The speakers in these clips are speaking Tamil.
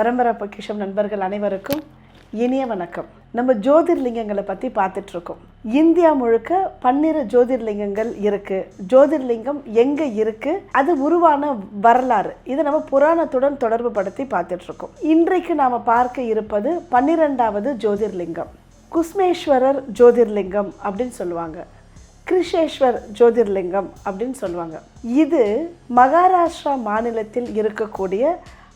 பரம்பரை பொக்கிஷம் நண்பர்கள் அனைவருக்கும் இனிய வணக்கம். நம்ம ஜோதிர்லிங்கங்களை பற்றி பார்த்துட்ருக்கோம். இந்தியா முழுக்க பன்னிரு ஜோதிர்லிங்கங்கள் இருக்கு. ஜோதிர்லிங்கம் எங்கே இருக்குது அது உருவான வரலாறு. இதை நம்ம புராணத்துடன் தொடர்பு படுத்தி பார்த்துட்ருக்கோம். இன்றைக்கு நாம் பார்க்க இருப்பது பன்னிரெண்டாவது ஜோதிர்லிங்கம். குஸ்மேஸ்வரர் ஜோதிர்லிங்கம் அப்படின்னு சொல்லுவாங்க. கிருஷேஸ்வர் ஜோதிர்லிங்கம் அப்படின்னு சொல்லுவாங்க. இது மகாராஷ்டிரா மாநிலத்தில் இருக்கக்கூடிய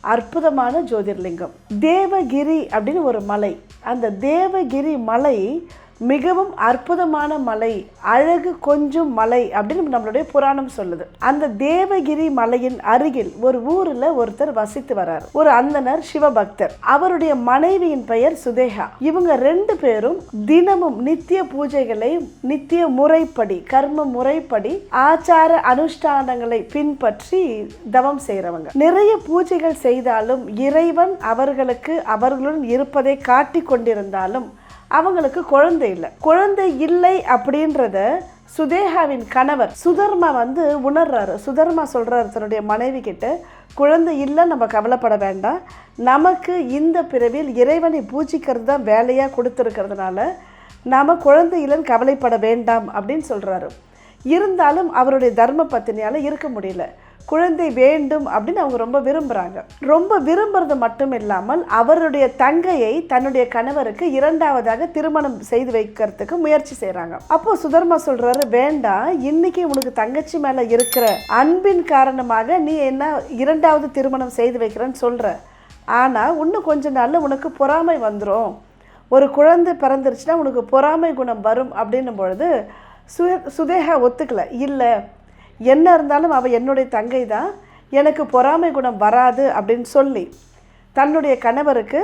அற்புதமான ஜோதிர்லிங்கம். தேவகிரி அப்படின்னு ஒரு மலை. அந்த தேவகிரி மலை மிகவும் அற்புதமான மலை அழகு கொஞ்சம் மலை அப்படின்னு நம்மளுடைய புராணம் சொல்லுது. அந்த தேவகிரி மலையின் அருகில் ஒரு ஊர்ல ஒருத்தர் வசித்து வரார். ஒரு அந்தனர் சிவபக்தர். அவருடைய மனைவியின் பெயர் சுதேகா. இவங்க ரெண்டு பேரும் தினமும் நித்திய பூஜைகளை நித்திய முறைப்படி கர்ம முறைப்படி ஆச்சார அனுஷ்டானங்களை பின்பற்றி தவம் செய்கிறவங்க நிறைய பூஜைகள் செய்தாலும் இறைவன் அவர்களுக்கு அவர்களுடன் இருப்பதை காட்டிக் கொண்டிருந்தாலும் அவங்களுக்கு குழந்தை இல்லை. குழந்தை இல்லை அப்படின்றத சுதேகாவின் கணவர் சுதர்மா வந்து உணர்றாரு. சுதர்மா சொல்கிறாரு தன்னுடைய மனைவி கிட்ட குழந்தை இல்லை நம்ம கவலைப்பட வேண்டாம். நமக்கு இந்த பிறவியில் இறைவனை பூஜிக்கிறது தான் வேலையாக கொடுத்துருக்கிறதுனால நாம் குழந்தை இல்லைன்னு கவலைப்பட வேண்டாம் அப்படின்னு சொல்கிறாரு இருந்தாலும் அவருடைய தர்ம பத்தினியால் இருக்க முடியல. குழந்தை வேண்டும் அப்படின்னு அவங்க ரொம்ப விரும்புகிறாங்க ரொம்ப விரும்புறது மட்டும் இல்லாமல் அவருடைய தங்கையை தன்னுடைய கணவருக்கு இரண்டாவதாக திருமணம் செய்து வைக்கிறதுக்கு முயற்சி செய்கிறாங்க அப்போ சுதர்மா சொல்றாரு வேண்டாம் இன்னைக்கு உனக்கு தங்கச்சி மேலே இருக்கிற அன்பின் காரணமாக நீ என்ன இரண்டாவது திருமணம் செய்து வைக்கிறேன்னு சொல்ற. ஆனால் இன்னும் கொஞ்ச நாளில் உனக்கு பொறாமை வந்துடும் ஒரு குழந்தை பிறந்துருச்சுன்னா உனக்கு பொறாமை குணம் வரும். அப்படின்னும் பொழுது சு சுதேகா ஒத்துக்கல. இல்லை என்ன இருந்தாலும் அவள் என்னுடைய தங்கை தான் எனக்கு பொறாமை குணம் வராது அப்படின்னு சொல்லி தன்னுடைய கணவருக்கு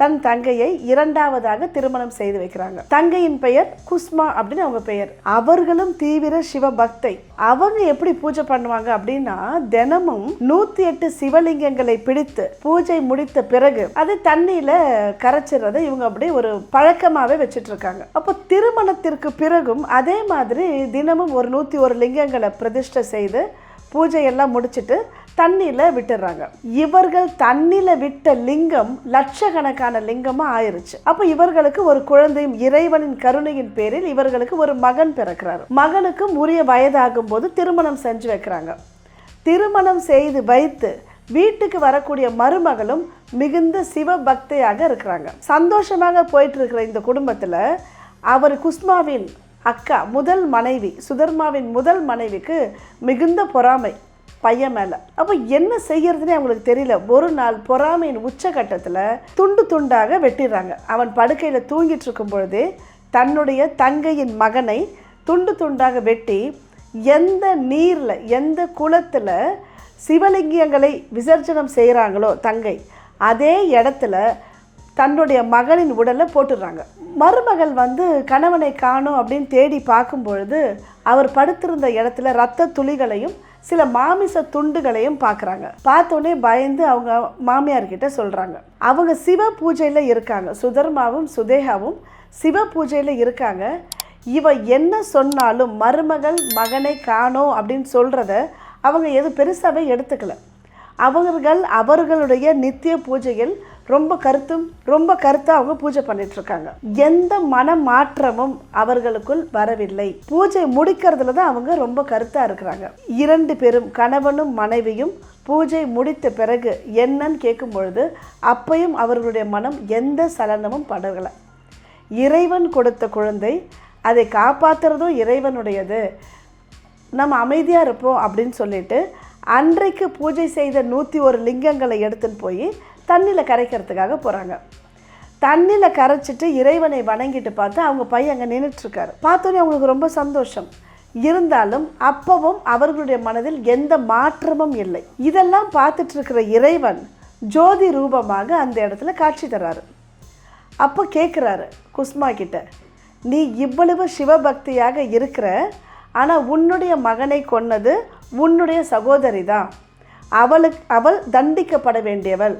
தன் தங்கையை இரண்டாவதாக திருமணம் செய்து வைக்கிறாங்க. தங்கையின் பெயர் குஸ்மா அப்படின்னு அவங்க பெயர். அவர்களும் தீவிர சிவபக்தை. அவங்க எப்படி பூஜை பண்ணுவாங்க அப்படின்னா தினமும் நூத்தி எட்டு சிவலிங்கங்களை பிடித்து பூஜை முடித்த பிறகு அது தண்ணியில கரைச்சிடுறதை இவங்க அப்படியே ஒரு பழக்கமாவே வச்சுட்டு இருக்காங்க அப்போ திருமணத்திற்கு பிறகும் அதே மாதிரி தினமும் ஒரு நூத்தி ஒரு லிங்கங்களை பிரதிஷ்டை செய்து பூஜையெல்லாம் முடிச்சுட்டு தண்ணியில் விட்டுடுறாங்க இவர்கள் தண்ணியில் விட்ட லிங்கம் லட்சக்கணக்கான லிங்கமாக ஆயிருச்சு. அப்போ இவர்களுக்கு ஒரு குழந்தையும் இறைவனின் கருணையின் பேரில் இவர்களுக்கு ஒரு மகன் பிறக்கிறார். மகனுக்கும் உரிய வயதாகும் போது திருமணம் செஞ்சு வைக்கிறாங்க. திருமணம் செய்து வைத்து வீட்டுக்கு வரக்கூடிய மருமகளும் மிகுந்த சிவ பக்தியாக இருக்கிறாங்க. சந்தோஷமாக போயிட்டு இருக்கிற இந்த குடும்பத்தில் அவர் குஸ்மாவின் அக்கா முதல் மனைவி சுதர்மாவின் முதல் மனைவிக்கு மிகுந்த பொறாமை பையன் மேலே. அப்போ என்ன செய்யறதுனே அவங்களுக்கு தெரியல. ஒரு நாள் பொறாமையின் உச்சகட்டத்தில் துண்டு துண்டாக வெட்டிடுறாங்க. அவன் படுக்கையில் தூங்கிட்டு இருக்கும் பொழுது தன்னுடைய தங்கையின் மகனை துண்டு துண்டாக வெட்டி எந்த நீரில் எந்த குளத்தில் சிவலிங்கங்களை விசர்ஜனம் செய்கிறாங்களோ தங்கை அதே இடத்துல தன்னுடைய மகளின் உடலை போட்டுடுறாங்க. மருமகள் வந்து கணவனை காணும் அப்படின்னு தேடி பார்க்கும் பொழுது அவர் படுத்திருந்த இடத்துல ரத்த துளிகளையும் சில மாமிச துண்டுகளையும் பார்க்குறாங்க. பார்த்தோன்னே பயந்து அவங்க மாமியார்கிட்ட சொல்கிறாங்க அவங்க சிவ பூஜையில் இருக்காங்க. சுதர்மாவும் சுதேகாவும் சிவ பூஜையில் இருக்காங்க. இவ என்ன சொன்னாலும் மருமகள் மகனை காணோம் அப்படின்னு சொல்கிறத அவங்க எது பெருசாகவே எடுத்துக்கல. அவர்கள் அவர்களுடைய நித்திய பூஜையில் ரொம்ப கருத்தும் ரொம்ப கருத்தாக அவங்க பூஜை பண்ணிட்டு இருக்காங்க எந்த மன மாற்றமும் அவர்களுக்குள் வரவில்லை. பூஜை முடிக்கிறதுல தான் அவங்க ரொம்ப கருத்தாக இருக்கிறாங்க. இரண்டு பேரும் கணவனும் மனைவியும் பூஜை முடித்த பிறகு என்னன்னு கேட்கும் பொழுது அப்பையும் அவர்களுடைய மனம் எந்த சலனமும் படலை. இறைவன் கொடுத்த குழந்தை அதை காப்பாற்றுறதும் இறைவனுடையது. நம்ம அமைதியாக இருப்போம் அப்படின்னு சொல்லிட்டு அன்றைக்கு பூஜை செய்த நூற்றி ஒரு லிங்கங்களை எடுத்துன்னு போய் தண்ணியில் கரைக்கிறதுக்காக போகிறாங்க தண்ணியில் கரைச்சிட்டு இறைவனை வணங்கிட்டு பார்த்து அவங்க பையன் அங்கே நின்றுட்டுருக்காரு பார்த்தோன்னே அவங்களுக்கு ரொம்ப சந்தோஷம். இருந்தாலும் அப்பவும் அவர்களுடைய மனதில் எந்த மாற்றமும் இல்லை. இதெல்லாம் பார்த்துட்ருக்கிற இறைவன் ஜோதி ரூபமாக அந்த இடத்துல காட்சி தர்றாரு அப்போ கேட்குறாரு குஸ்மா கிட்ட நீ இவ்வளவு சிவபக்தியாக இருக்கிற ஆனால் உன்னுடைய மகனை கொன்னது உன்னுடைய சகோதரி தான் அவளுக்கு அவள் தண்டிக்கப்பட வேண்டியவள்.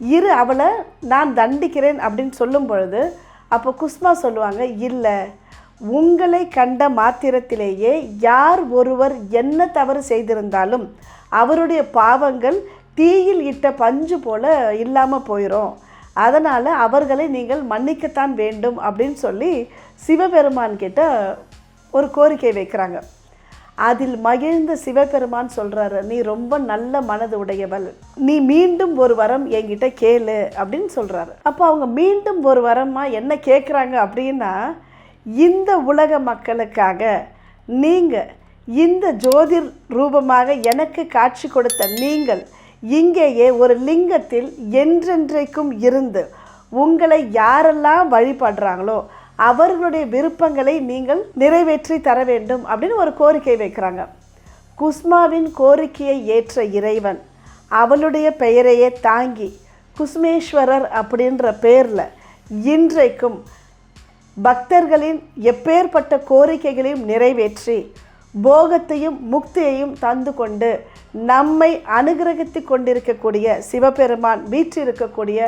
இரு அவளை நான் தண்டிக்கிறேன் அப்படின்னு சொல்லும் பொழுது அப்போ குஸ்மா சொல்லுவாங்க இல்லை உங்களை கண்ட மாத்திரத்திலேயே யார் ஒருவர் என்ன தவறு செய்திருந்தாலும் அவருடைய பாவங்கள் தீயில் இட்ட பஞ்சு போல இல்லாமல் போயிடும் அதனால் அவர்களை நீங்கள் மன்னிக்கத்தான் வேண்டும் அப்படின்னு சொல்லி சிவபெருமான் கிட்ட ஒரு கோரிக்கை வைக்கிறாங்க. அதில் மகிழ்ந்த சிவபெருமான் சொல்கிறாரு நீ ரொம்ப நல்ல மனது உடையவள். நீ மீண்டும் ஒரு வரம் என்கிட்ட கேளு அப்படின்னு சொல்கிறாரு அப்போ அவங்க மீண்டும் ஒரு வரமாக என்ன கேட்குறாங்க அப்படின்னா இந்த உலக மக்களுக்காக நீங்கள் இந்த ஜோதிர் ரூபமாக எனக்கு காட்சி கொடுத்த நீங்கள் இங்கேயே ஒரு லிங்கத்தில் என்றென்றைக்கும் இருந்து உங்களை யாரெல்லாம் வழிபடுறாங்களோ அவர்களுடைய விருப்பங்களை நீங்கள் நிறைவேற்றி தர வேண்டும் அப்படின்னு ஒரு கோரிக்கை வைக்கிறாங்க. குஸ்மாவின் கோரிக்கையை ஏற்ற இறைவன் அவளுடைய பெயரையே தாங்கி குஸ்மேஸ்வரர் அப்படின்ற பேரில் இன்றைக்கும் பக்தர்களின் எப்பேற்பட்ட கோரிக்கைகளையும் நிறைவேற்றி போகத்தையும் முக்தியையும் தந்து கொண்டு நம்மை அனுகிரகித்து கொண்டிருக்கக்கூடிய சிவபெருமான் வீற்றிருக்கக்கூடிய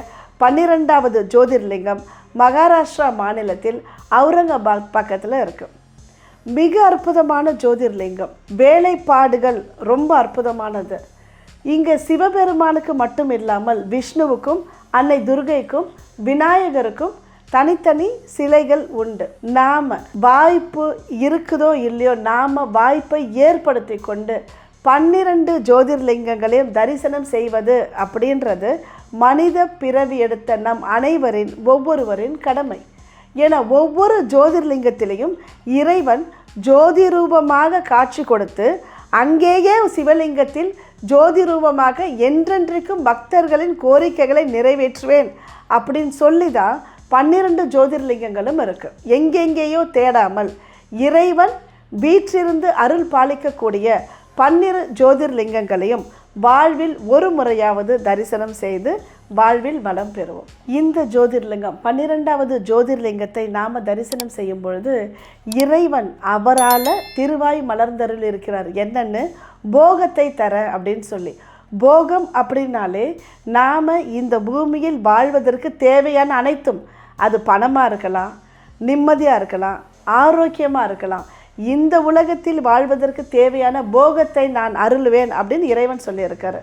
பன்னிரெண்டாவது ஜோதிர்லிங்கம் மகாராஷ்டிரா மாநிலத்தில் அவுரங்காபாத் பக்கத்தில் இருக்குது மிக அற்புதமான ஜோதிர்லிங்கம். வேலைப்பாடுகள் ரொம்ப அற்புதமானது. இங்கே சிவபெருமானுக்கு மட்டும் இல்லாமல் விஷ்ணுவுக்கும் அன்னை துர்கைக்கும் விநாயகருக்கும் தனித்தனி சிலைகள் உண்டு. நாம் வாய்ப்பு இருக்குதோ இல்லையோ நாம் வாய்ப்பை ஏற்படுத்தி கொண்டு பன்னிரண்டு ஜோதிர்லிங்கங்களையும் தரிசனம் செய்வது அப்படின்றது மனித பிறவி எடுத்த நம் அனைவரின் ஒவ்வொருவரின் கடமை. என ஒவ்வொரு ஜோதிர்லிங்கத்திலையும் இறைவன் ஜோதி ரூபமாக காட்சி கொடுத்து அங்கேயே சிவலிங்கத்தில் ஜோதி ரூபமாக என்றென்றைக்கும் பக்தர்களின் கோரிக்கைகளை நிறைவேற்றுவேன் அப்படின்னு சொல்லி தான் பன்னிரண்டு ஜோதிர்லிங்கங்களும் இருக்குது எங்கெங்கேயோ தேடாமல் இறைவன் வீற்றிருந்து அருள் பாலிக்கக்கூடிய பன்னிரு ஜோதிர்லிங்கங்களையும் வாழ்வில் ஒரு முறையாவது தரிசனம் செய்து வாழ்வில் வளம் பெறுவோம். இந்த ஜோதிர்லிங்கம் பன்னிரெண்டாவது ஜோதிர்லிங்கத்தை நாம் தரிசனம் செய்யும் பொழுது இறைவன் அவரால் திருவாய் மலர்ந்தருள் இருக்கிறார். என்னன்னு? போகத்தை தர அப்படின்னு சொல்லி. போகம் அப்படின்னாலே நாம் இந்த பூமியில் வாழ்வதற்கு தேவையான அனைத்தும். அது பணமாக இருக்கலாம் நிம்மதியாக இருக்கலாம் ஆரோக்கியமாக இருக்கலாம் இந்த உலகத்தில் வாழ்வதற்கு தேவையான போகத்தை நான் அருளுவேன் அப்படின்னு இறைவன் சொல்லியிருக்காரு.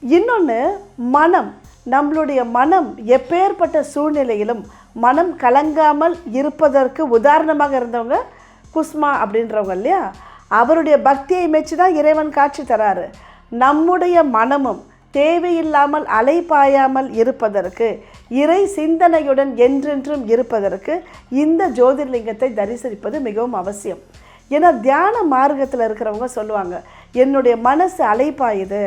இன்னொன்று மனம். நம்மளுடைய மனம் எப்பேற்பட்ட சூழ்நிலையிலும் மனம் கலங்காமல் இருப்பதற்கு உதாரணமாக இருந்தவங்க குஸ்மா அப்படின்றவங்க இல்லையா? அவருடைய பக்தியை மெச்சு தான் இறைவன் காட்சி தராரு. நம்முடைய மனமும் தேவையில்லாமல் அலைபாயாமல் இருப்பதற்கு இறை சிந்தனையுடன் என்றென்றும் இருப்பதற்கு இந்த ஜோதிர்லிங்கத்தை தரிசனிப்பது மிகவும் அவசியம். ஏன்னா தியான மார்க்கத்தில் இருக்கிறவங்க சொல்லுவாங்க என்னுடைய மனசு அலைப்பாயுது.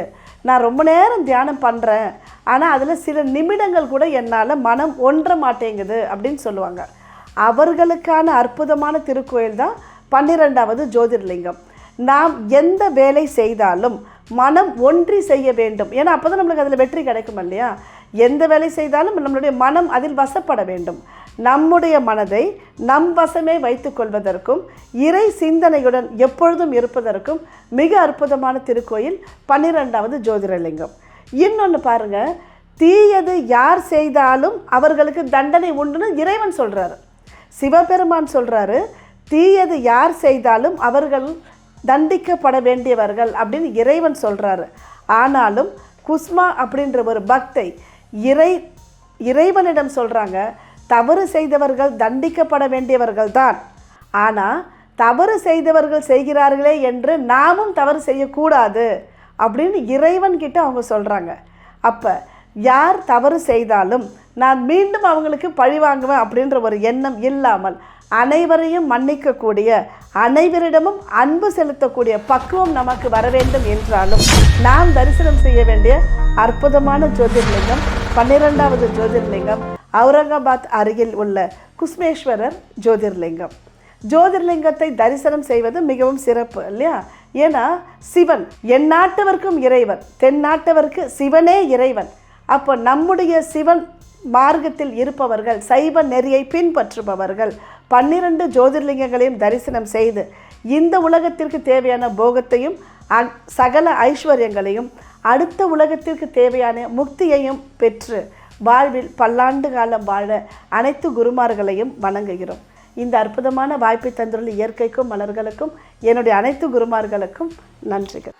நான் ரொம்ப நேரம் தியானம் பண்ணுறேன் ஆனால் அதில் சில நிமிடங்கள் கூட என்னால் மனம் ஒன்ற மாட்டேங்குது. அப்படின்னு சொல்லுவாங்க. அவர்களுக்கான அற்புதமான திருக்கோயில் தான் பன்னிரெண்டாவது ஜோதிர்லிங்கம். நாம் எந்த வேலை செய்தாலும் மனம் ஒன்றி செய்ய வேண்டும். ஏன்னா அப்போ தான் நம்மளுக்கு அதில் வெற்றி கிடைக்கும் இல்லையா? எந்த வேலை செய்தாலும் நம்மளுடைய மனம் அதில் வசப்பட வேண்டும். நம்முடைய மனதை நம் வசமே வைத்துக் கொள்வதற்கும் இறை சிந்தனையுடன் எப்பொழுதும் இருப்பதற்கும் மிக அற்புதமான திருக்கோயில் பன்னிரெண்டாவது ஜோதிடலிங்கம். இன்னொன்று பாருங்க தீயது யார் செய்தாலும் அவர்களுக்கு தண்டனை உண்டுன்னு இறைவன் சொல்கிறாரு சிவபெருமான் சொல்கிறாரு தீயது யார் செய்தாலும் அவர்கள் தண்டிக்கப்பட வேண்டியவர்கள் அப்படின்னு இறைவன் சொல்கிறாரு ஆனாலும் குஸ்மா அப்படின்ற ஒரு பக்தை இறை இறைவனிடம் சொல்கிறாங்க தவறு செய்தவர்கள் தண்டிக்கப்பட வேண்டியவர்கள் தான் ஆனால் தவறு செய்தவர்கள் செய்கிறார்களே என்று நாமும் தவறு செய்யக்கூடாது அப்படின்னு இறைவன் கிட்ட அவங்க சொல்கிறாங்க அப்போ யார் தவறு செய்தாலும் நான் மீண்டும் அவங்களுக்கு பழி வாங்குவேன் அப்படின்ற ஒரு எண்ணம் இல்லாமல் அனைவரையும் மன்னிக்கக்கூடிய அனைவரிடமும் அன்பு செலுத்தக்கூடிய பக்குவம் நமக்கு வர வேண்டும் என்றாலும் நாம் தரிசனம் செய்ய வேண்டிய அற்புதமான ஜோதிர்லிங்கம் பன்னிரெண்டாவது ஜோதிர்லிங்கம் அவுரங்காபாத் அருகில் உள்ள குஸ்மேஸ்வரர் ஜோதிர்லிங்கம். ஜோதிர்லிங்கத்தை தரிசனம் செய்வது மிகவும் சிறப்பு இல்லையா? ஏன்னா சிவன் என் நாட்டவர்க்கும் இறைவன் தென்னாட்டவர்க்கு சிவனே இறைவன். அப்போ நம்முடைய சிவன் மார்க்கத்தில் இருப்பவர்கள் சைவ நெறியை பின்பற்றுபவர்கள் பன்னிரண்டு ஜோதிர்லிங்கங்களையும் தரிசனம் செய்து இந்த உலகத்திற்கு தேவையான போகத்தையும் அ- சகல ஐஸ்வர்யங்களையும் அடுத்த உலகத்திற்கு தேவையான முக்தியையும் பெற்று வாழ்வில் பல்லாண்டு காலம் வாழ அனைத்து குருமார்களையும் வணங்குகிறோம். இந்த அற்புதமான வாய்ப்பை தந்துள்ள இயற்கைக்கும் மலர்களுக்கும் என்னுடைய அனைத்து குருமார்களுக்கும் நன்றிகள்.